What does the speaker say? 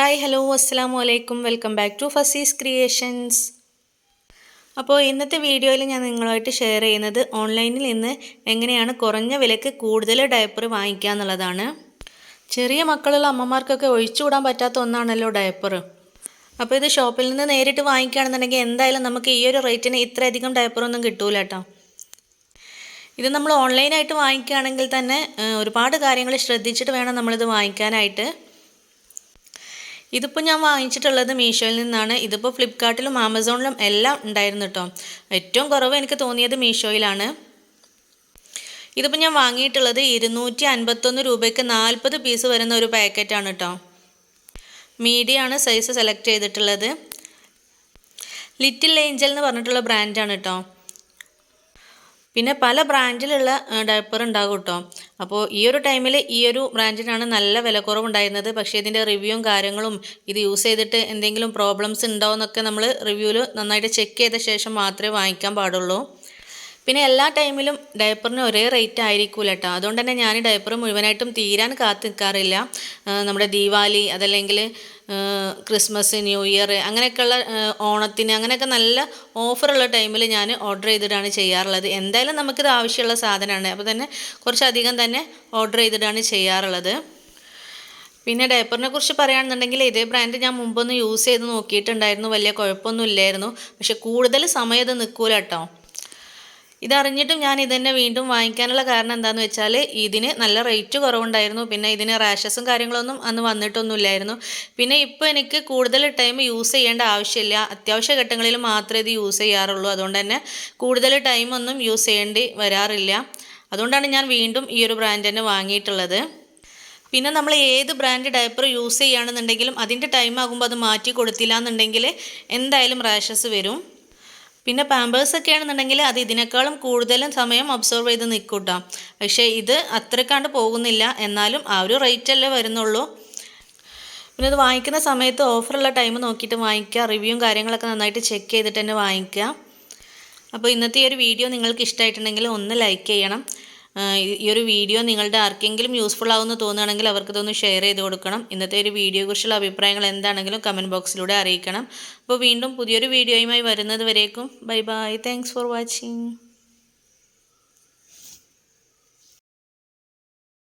Hi hello അസ്സാം വലൈക്കും welcome back to Fasees creations. അപ്പോൾ ഇന്നത്തെ വീഡിയോയിൽ ഞാൻ നിങ്ങളുമായിട്ട് ഷെയർ ചെയ്യുന്നത് ഓൺലൈനിൽ നിന്ന് എങ്ങനെയാണ് കുറഞ്ഞ വിലക്ക് കൂടുതൽ ഡയപ്പർ വാങ്ങിക്കുക എന്നുള്ളതാണ്. ചെറിയ മക്കളുള്ള അമ്മമാർക്കൊക്കെ ഒഴിച്ചുകൂടാൻ പറ്റാത്ത ഒന്നാണല്ലോ ഡയപ്പർ. അപ്പോൾ ഇത് ഷോപ്പിൽ നിന്ന് നേരിട്ട് വാങ്ങിക്കുകയാണെന്നുണ്ടെങ്കിൽ എന്തായാലും നമുക്ക് ഈ ഒരു റേറ്റിന് ഇത്രയധികം ഡയപ്പറൊന്നും കിട്ടൂല കേട്ടോ. ഇത് നമ്മൾ ഓൺലൈനായിട്ട് വാങ്ങിക്കുകയാണെങ്കിൽ തന്നെ ഒരുപാട് കാര്യങ്ങൾ ശ്രദ്ധിച്ചിട്ട് വേണം നമ്മളിത് വാങ്ങിക്കാനായിട്ട്. ഇതിപ്പോൾ ഞാൻ വാങ്ങിച്ചിട്ടുള്ളത് മീഷോയിൽ നിന്നാണ്. ഇതിപ്പോൾ ഫ്ലിപ്പ്കാർട്ടിലും ആമസോണിലും എല്ലാം ഉണ്ടായിരുന്നു കേട്ടോ ഏറ്റവും കുറവ് എനിക്ക് തോന്നിയത് മീഷോയിലാണ്. ഇതിപ്പോൾ ഞാൻ വാങ്ങിയിട്ടുള്ളത് ഇരുന്നൂറ്റി അൻപത്തൊന്ന് രൂപയ്ക്ക് നാൽപ്പത് പീസ് വരുന്ന ഒരു പാക്കറ്റാണ് കേട്ടോ മീഡിയമാണ് സൈസ് സെലക്ട് ചെയ്തിട്ടുള്ളത്. ലിറ്റിൽ ഏഞ്ചൽ എന്ന് പറഞ്ഞിട്ടുള്ള ബ്രാൻഡാണ് കേട്ടോ പിന്നെ പല ബ്രാൻഡിലുള്ള ഡയപ്പർ ഉണ്ടാകും കേട്ടോ. അപ്പോൾ ഈ ഒരു ടൈമിൽ ഈ ഒരു ബ്രാൻഡിനാണ് നല്ല വിലക്കുറവുണ്ടായിരുന്നത്. പക്ഷേ ഇതിന്റെ റിവ്യൂവും കാര്യങ്ങളും ഇത് യൂസ് ചെയ്തിട്ട് എന്തെങ്കിലും പ്രോബ്ലംസ് ഉണ്ടോ എന്നൊക്കെ നമ്മൾ റിവ്യൂവിൽ നന്നായിട്ട് ചെക്ക് ചെയ്ത ശേഷം മാത്രമേ വാങ്ങിക്കാൻ പാടുള്ളൂ. പിന്നെ എല്ലാ ടൈമിലും ഡയപ്പറിന് ഒരേ റേറ്റ് ആയിരിക്കൂല കേട്ടോ അതുകൊണ്ട് തന്നെ ഞാൻ ഡയപ്പർ മുഴുവനായിട്ടും തീരാൻ കാത്തു നിൽക്കാറില്ല നമ്മുടെ ദീപാവലി അതല്ലെങ്കിൽ ക്രിസ്മസ് ന്യൂ ഇയർ അങ്ങനെയൊക്കെയുള്ള ഓണത്തിന് അങ്ങനെയൊക്കെ നല്ല ഓഫറുള്ള ടൈമിൽ ഞാൻ ഓർഡർ ചെയ്തിട്ടാണ് ചെയ്യാറുള്ളത്. എന്തായാലും നമുക്കിത് ആവശ്യമുള്ള സാധനമാണ്. അപ്പോൾ തന്നെ കുറച്ചധികം തന്നെ ഓർഡർ ചെയ്തിട്ടാണ് ചെയ്യാറുള്ളത്. പിന്നെ ഡയപ്പറിനെ കുറിച്ച് പറയുകയാണെന്നുണ്ടെങ്കിൽ ഇതേ ബ്രാൻഡ് ഞാൻ മുമ്പൊന്ന് യൂസ് ചെയ്ത് നോക്കിയിട്ടുണ്ടായിരുന്നു. വലിയ കുഴപ്പമൊന്നും ഇല്ലായിരുന്നു. പക്ഷെ കൂടുതൽ സമയം ഇത് നിൽക്കൂല കേട്ടോ ഇതറിഞ്ഞിട്ടും ഞാൻ ഇതന്നെ വീണ്ടും വാങ്ങിക്കാനുള്ള കാരണം എന്താണെന്ന് വെച്ചാൽ ഇതിന് നല്ല റേറ്റ് കുറവുണ്ടായിരുന്നു. പിന്നെ ഇതിന് റാഷസും കാര്യങ്ങളൊന്നും അന്ന് വന്നിട്ടൊന്നുമില്ലായിരുന്നു. പിന്നെ ഇപ്പോൾ എനിക്ക് കൂടുതൽ ടൈം യൂസ് ചെയ്യേണ്ട ആവശ്യമില്ല. അത്യാവശ്യ ഘട്ടങ്ങളിൽ മാത്രമേ ഇത് യൂസ് ചെയ്യാറുള്ളൂ. അതുകൊണ്ട് തന്നെ കൂടുതൽ ടൈമൊന്നും യൂസ് ചെയ്യേണ്ടി വരാറില്ല. അതുകൊണ്ടാണ് ഞാൻ വീണ്ടും ഈ ഒരു ബ്രാൻഡ് തന്നെ വാങ്ങിയിട്ടുള്ളത്. പിന്നെ നമ്മൾ ഏത് ബ്രാൻഡ് ഡയപ്പർ യൂസ് ചെയ്യുകയാണെന്നുണ്ടെങ്കിലും അതിന്റെ ടൈം ആകുമ്പോൾ അത് മാറ്റി കൊടുത്തില്ല എന്നുണ്ടെങ്കിൽ എന്തായാലും റാഷസ് വരും. പിന്നെ പാമ്പേഴ്സ് ഒക്കെ ആണെന്നുണ്ടെങ്കിൽ അത് ഇതിനേക്കാളും കൂടുതലും സമയം ഒബ്സർവ് ചെയ്ത് നിൽക്കൂട്ടാം പക്ഷേ ഇത് അത്രക്കാണ്ട് പോകുന്നില്ല. എന്നാലും ആ ഒരു റേറ്റ് അല്ലേ വരുന്നുള്ളൂ. പിന്നെ ഇത് വാങ്ങിക്കുന്ന സമയത്ത് ഓഫറുള്ള ടൈം നോക്കിയിട്ട് വാങ്ങിക്കുക. റിവ്യൂവും കാര്യങ്ങളൊക്കെ നന്നായിട്ട് ചെക്ക് ചെയ്തിട്ട് തന്നെ വാങ്ങിക്കുക. അപ്പോൾ ഇന്നത്തെ ഈ ഒരു വീഡിയോ നിങ്ങൾക്ക് ഇഷ്ടമായിട്ടുണ്ടെങ്കിൽ ഒന്ന് ലൈക്ക് ചെയ്യണം. ഈ- ഒരു വീഡിയോ നിങ്ങളുടെ ആർക്കെങ്കിലും യൂസ്ഫുൾ ആവുമെന്ന് തോന്നുകയാണെങ്കിൽ അവർക്ക് ഇതൊന്ന് ഷെയർ ചെയ്ത് കൊടുക്കണം. ഇന്നത്തെ ഒരു വീഡിയോയെക്കുറിച്ചുള്ള അഭിപ്രായങ്ങൾ എന്താണെങ്കിലും കമന്റ് ബോക്സിലൂടെ അറിയിക്കണം. അപ്പോൾ വീണ്ടും പുതിയൊരു വീഡിയോയുമായി വരുന്നത് വരേക്കും. Bye bye thanks for watching